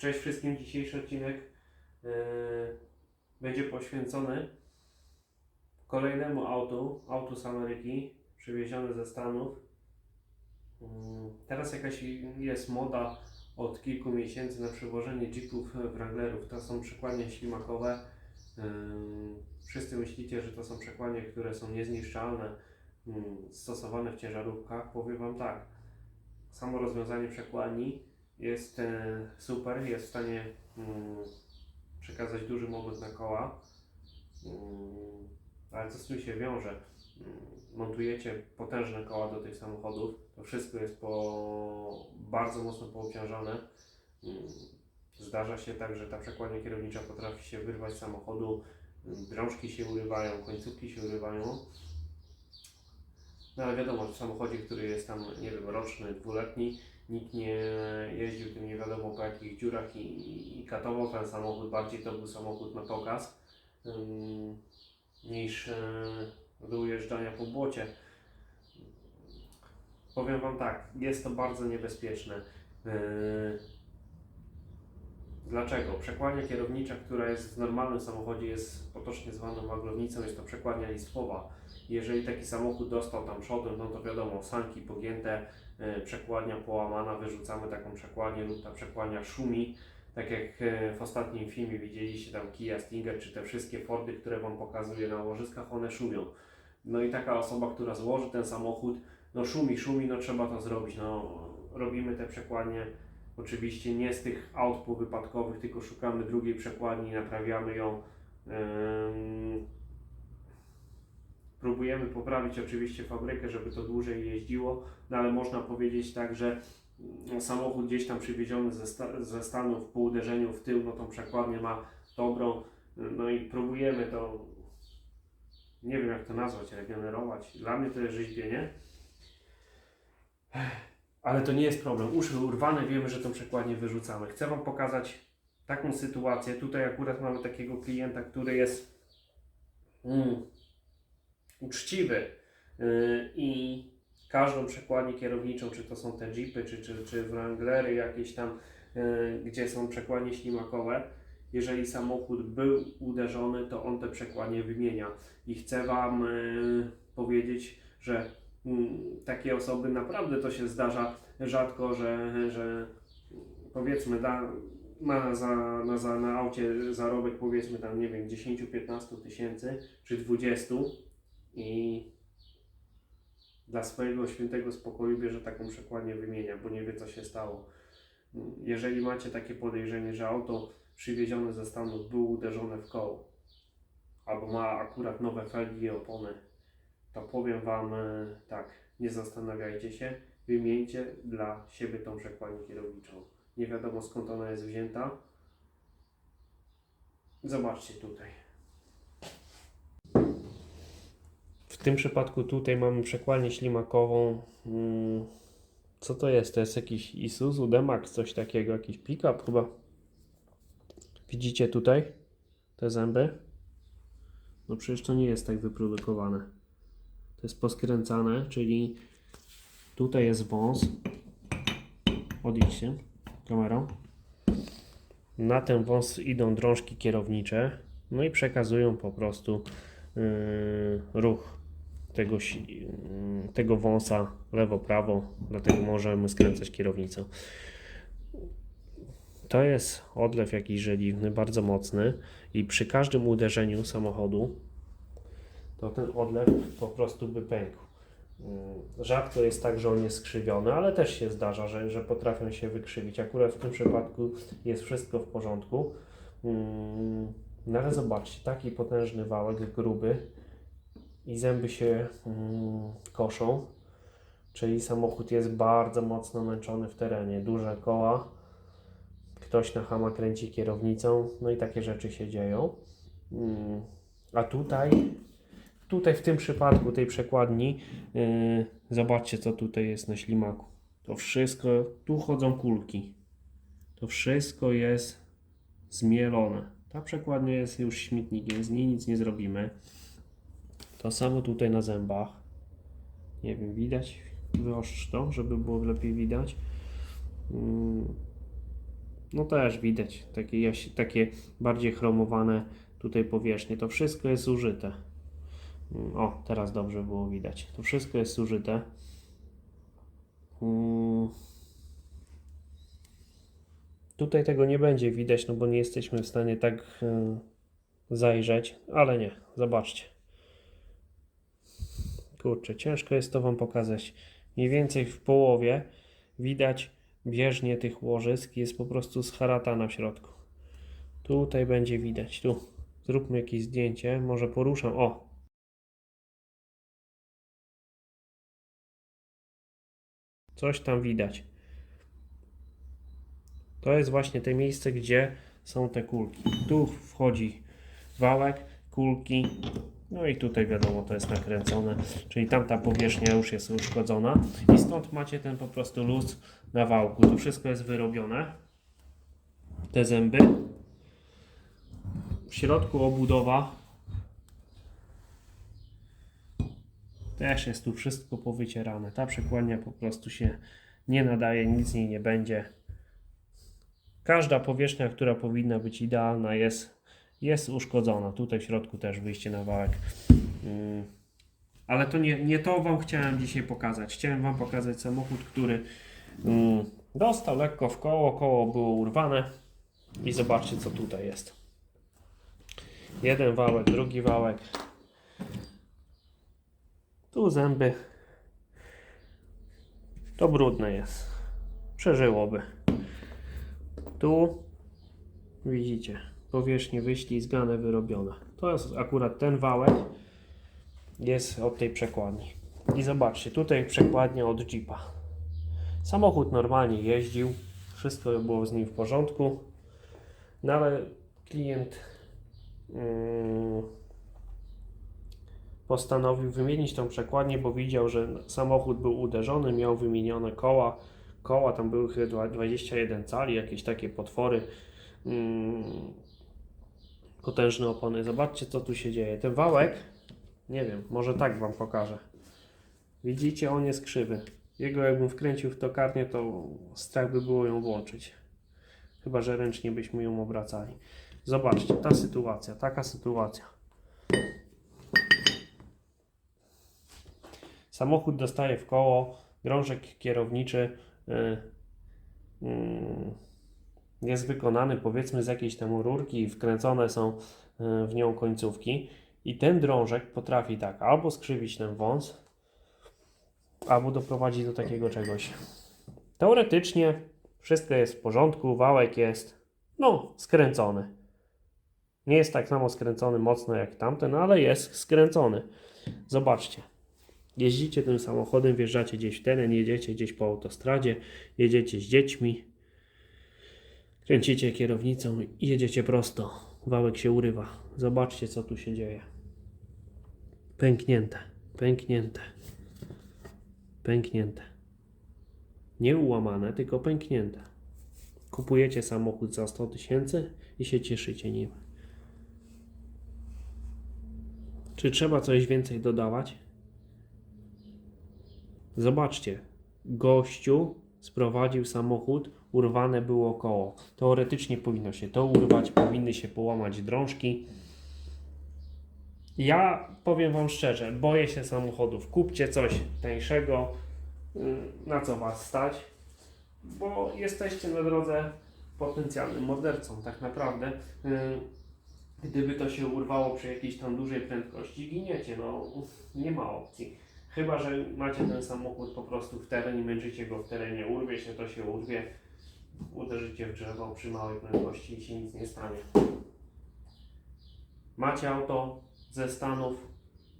Cześć wszystkim, dzisiejszy odcinek yy, będzie poświęcony kolejnemu autu, autu z Ameryki, przywiezione ze Stanów. Yy, teraz jakaś jest moda od kilku miesięcy na przewożenie jeepów Wranglerów. To są przekładnie ślimakowe. Yy, wszyscy myślicie, że to są przekładnie, które są niezniszczalne, yy, stosowane w ciężarówkach. Powiem Wam tak, samo rozwiązanie przekładni jest e, super, jest w stanie mm, przekazać duży moment na koła. Mm, ale co z tym się wiąże? Mm, montujecie potężne koła do tych samochodów, to wszystko jest po, bardzo mocno poobciążone. Zdarza się tak, że ta przekładnia kierownicza potrafi się wyrwać z samochodu, drążki się urywają, końcówki się urywają. No ale wiadomo, w samochodzie, który jest tam, nie wiem, roczny, dwuletni, nikt nie jeździł tym nie wiadomo po jakich dziurach i, i katował ten samochód. Bardziej to był samochód na pokaz niż yy, do ujeżdżania po błocie. Powiem Wam tak, jest to bardzo niebezpieczne. Yy, Dlaczego? Przekładnia kierownicza, która jest w normalnym samochodzie, jest potocznie zwana maglownicą, jest to przekładnia listwowa. Jeżeli taki samochód dostał tam przodem, no to wiadomo, sanki pogięte, e, przekładnia połamana, wyrzucamy taką przekładnię lub ta przekładnia szumi. Tak jak e, w ostatnim filmie widzieliście tam Kia Stinger, czy te wszystkie Fordy, które Wam pokazuję na łożyskach, one szumią. No i taka osoba, która złoży ten samochód, no szumi, szumi, no trzeba to zrobić. No, robimy te przekładnie oczywiście nie z tych aut powypadkowych, tylko szukamy drugiej przekładni, naprawiamy ją. Ym, próbujemy poprawić oczywiście fabrykę, żeby to dłużej jeździło, no ale można powiedzieć tak, że mm, samochód gdzieś tam przywieziony ze, sta- ze Stanów po uderzeniu w tył, no tą przekładnię ma dobrą, no i próbujemy to, nie wiem jak to nazwać, regenerować. Dla mnie to jest rzeźbienie. Ale to nie jest problem. Uszy urwane, wiemy, że tą przekładnię wyrzucamy. Chcę Wam pokazać taką sytuację. Tutaj akurat mamy takiego klienta, który jest mm, uczciwy yy, i każdą przekładnię kierowniczą, czy to są te jeepy, czy, czy, czy Wranglery jakieś tam, yy, gdzie są przekładnie ślimakowe, jeżeli samochód był uderzony, to on te przekładnie wymienia. I chcę Wam yy, powiedzieć, że mm, takie osoby naprawdę to się zdarza rzadko, że, że powiedzmy da, ma za, na, za, na aucie zarobek powiedzmy tam nie wiem 10-15 tysięcy czy 20 i dla swojego świętego spokoju bierze taką przekładnię wymienia, bo nie wie co się stało. Jeżeli macie takie podejrzenie, że auto przywiezione ze Stanów było uderzone w koło albo ma akurat nowe felgi i opony, to powiem Wam e, tak, nie zastanawiajcie się, wymieńcie dla siebie tą przekładnię kierowniczą. Nie wiadomo skąd ona jest wzięta. Zobaczcie tutaj. W tym przypadku tutaj mamy przekładnię ślimakową. Mm, Co to jest? To jest jakiś Isuzu D-Max, coś takiego, jakiś pick-up chyba. Widzicie tutaj te zęby? No przecież to nie jest tak wyprodukowane. To jest poskręcane, czyli tutaj jest wąs. Odjdźcie kamerą. Na ten wąs idą drążki kierownicze, no i przekazują po prostu yy, ruch tego, yy, tego wąsa lewo-prawo, dlatego możemy skręcać kierownicą. To jest odlew jakiś żeliwny, bardzo mocny i przy każdym uderzeniu samochodu to ten odlew po prostu by pękł. Mm, Rzadko jest tak, że on jest skrzywiony, ale też się zdarza, że, że potrafią się wykrzywić. Akurat w tym przypadku jest wszystko w porządku. Mm, No ale zobaczcie, taki potężny wałek, gruby i zęby się mm, koszą, czyli samochód jest bardzo mocno męczony w terenie. Duże koła, ktoś na hama kręci kierownicą, no i takie rzeczy się dzieją. Mm, A tutaj tutaj w tym przypadku tej przekładni, yy, zobaczcie co tutaj jest na ślimaku. To wszystko, tu chodzą kulki. To wszystko jest zmielone. Ta przekładnia jest już śmietnikiem, z niej nic nie zrobimy. To samo tutaj na zębach. Nie wiem, widać? Wyostrz to, żeby było lepiej widać. Mm, No też widać takie, takie bardziej chromowane tutaj powierzchnie. To wszystko jest użyte. Mm, O, teraz dobrze było widać. To wszystko jest użyte. Mm. Tutaj tego nie będzie widać, no bo nie jesteśmy w stanie tak e, zajrzeć, ale nie, zobaczcie. Kurczę, ciężko jest to Wam pokazać. Mniej więcej w połowie widać bieżnie tych łożysk, jest po prostu scharata w środku. Tutaj będzie widać, tu. Zróbmy jakieś zdjęcie, może poruszam, o. Coś tam widać. To jest właśnie te miejsce, gdzie są te kulki. Tu wchodzi wałek, kulki, no i tutaj wiadomo, to jest nakręcone, czyli tamta powierzchnia już jest uszkodzona i stąd macie ten po prostu luz na wałku. To wszystko jest wyrobione. Te zęby. W środku obudowa. Też jest tu wszystko powycierane. Ta przekładnia po prostu się nie nadaje, nic z niej nie będzie. Każda powierzchnia, która powinna być idealna, jest, jest uszkodzona. Tutaj w środku też wyjście na wałek. Mm. Ale to nie, nie to Wam chciałem dzisiaj pokazać. Chciałem Wam pokazać samochód, który mm, dostał lekko w koło, koło było urwane i zobaczcie co tutaj jest. Jeden wałek, drugi wałek. Tu zęby. To brudne jest. Przeżyłoby. Tu widzicie powierzchnie wyślizgane, wyrobione. To jest akurat ten wałek jest od tej przekładni. I zobaczcie, tutaj przekładnia od Jeepa. Samochód normalnie jeździł, wszystko było z nim w porządku, no ale klient mm, postanowił wymienić tą przekładnię, bo widział, że samochód był uderzony, miał wymienione koła. Koła tam były chyba 21 cali, jakieś takie potwory. Mm, potężne opony. Zobaczcie, co tu się dzieje. Ten wałek, nie wiem, może tak Wam pokażę. Widzicie, on jest krzywy. Jego jakbym wkręcił w tokarnię, to strach by było ją włączyć. Chyba, że ręcznie byśmy ją obracali. Zobaczcie, ta sytuacja, taka sytuacja. Samochód dostaje w koło, drążek kierowniczy y, y, jest wykonany powiedzmy z jakiejś tam rurki, wkręcone są y, w nią końcówki i ten drążek potrafi tak albo skrzywić ten wąs, albo doprowadzić do takiego czegoś. Teoretycznie wszystko jest w porządku, wałek jest no skręcony. Nie jest tak samo skręcony mocno jak tamten, ale jest skręcony. Zobaczcie. Jeździcie tym samochodem, wjeżdżacie gdzieś w teren, jedziecie gdzieś po autostradzie, jedziecie z dziećmi, kręcicie kierownicą i jedziecie prosto. Wałek się urywa. Zobaczcie, co tu się dzieje. Pęknięte, pęknięte, pęknięte. Nie ułamane, tylko pęknięte. Kupujecie samochód za 100 tysięcy i się cieszycie nim. Czy trzeba coś więcej dodawać? Zobaczcie, gościu sprowadził samochód, urwane było koło. Teoretycznie powinno się to urwać, powinny się połamać drążki. Ja powiem Wam szczerze, boję się samochodów. Kupcie coś tańszego, y, na co Was stać, bo jesteście na drodze potencjalnym mordercą. Tak naprawdę, y, gdyby to się urwało przy jakiejś tam dużej prędkości, giniecie. No, nie ma opcji. Chyba, że macie ten samochód po prostu w terenie, męczycie go w terenie, urwie się, to się urwie, uderzycie w drzewo przy małej prędkości i się nic nie stanie. Macie auto ze Stanów,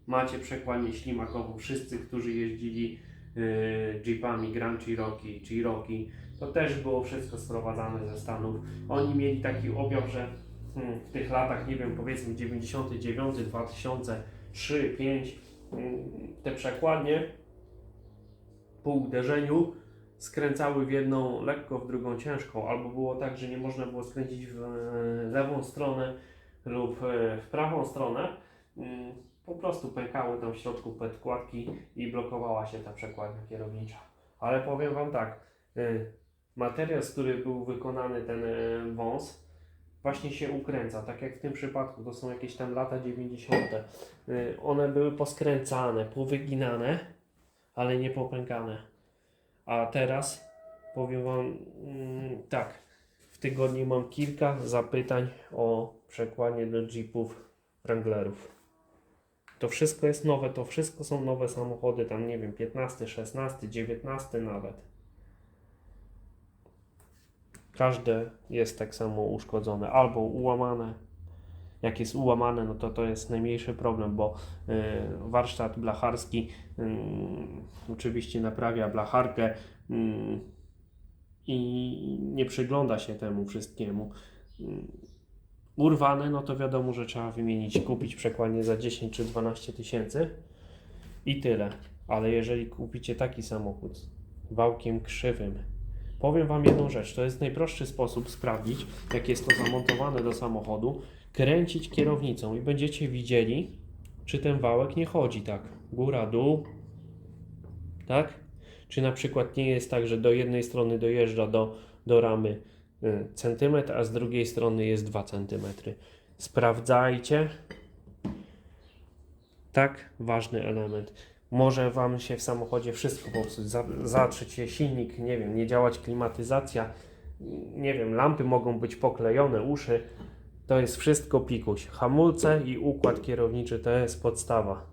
macie przekładnię ślimakową, wszyscy, którzy jeździli yy, jeepami Grand Cherokee, Cherokee, to też było wszystko sprowadzane ze Stanów. Oni mieli taki objaw, że hmm, w tych latach, nie wiem, powiedzmy 99, 2003, 2005, te przekładnie po uderzeniu skręcały w jedną lekko, w drugą ciężką, albo było tak, że nie można było skręcić w e, lewą stronę lub e, w prawą stronę. Mm, Po prostu pękały tam w środku podkładki i blokowała się ta przekładnia kierownicza. Ale powiem Wam tak, e, materiał, z który był wykonany ten wąs, właśnie się ukręca. Tak jak w tym przypadku, to są jakieś tam lata 90. Y, One były poskręcane, powyginane, ale nie popękane. A teraz powiem Wam mm, tak. W tygodniu mam kilka zapytań o przekładnie do Jeepów Wranglerów. To wszystko jest nowe, to wszystko są nowe samochody, tam nie wiem, 15, 16, 19 nawet. Każde jest tak samo uszkodzone albo ułamane. Jak jest ułamane, no to to jest najmniejszy problem, bo y, warsztat blacharski y, oczywiście naprawia blacharkę y, i nie przygląda się temu wszystkiemu. Urwane, no to wiadomo, że trzeba wymienić, kupić przekładnie za 10 czy 12 tysięcy i tyle. Ale jeżeli kupicie taki samochód wałkiem krzywym, powiem Wam jedną rzecz, to jest najprostszy sposób sprawdzić, jak jest to zamontowane do samochodu, kręcić kierownicą i będziecie widzieli, czy ten wałek nie chodzi tak, góra, dół, tak? Czy na przykład nie jest tak, że do jednej strony dojeżdża do, do ramy y, centymetr, a z drugiej strony jest 2 centymetry. Sprawdzajcie. Tak, ważny element. Może Wam się w samochodzie wszystko popsuć, za- zatrzeć się silnik, nie wiem, nie działać klimatyzacja, nie wiem, lampy mogą być poklejone, uszy. To jest wszystko pikuś. Hamulce i układ kierowniczy to jest podstawa.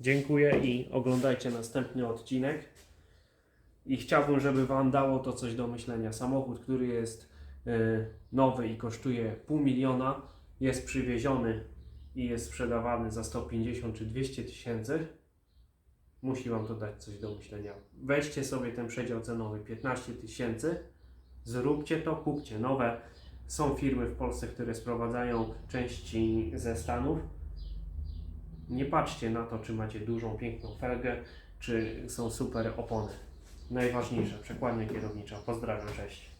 Dziękuję i oglądajcie następny odcinek. I chciałbym, żeby Wam dało to coś do myślenia. Samochód, który jest e, nowy i kosztuje pół miliona, jest przywieziony i jest sprzedawany za 150 czy 200 tysięcy, musi Wam to dać coś do myślenia. Weźcie sobie ten przedział cenowy 15 tysięcy, zróbcie to, kupcie nowe. Są firmy w Polsce, które sprowadzają części ze Stanów. Nie patrzcie na to, czy macie dużą, piękną felgę, czy są super opony. Najważniejsze, przekładnia kierownicza. Pozdrawiam, cześć.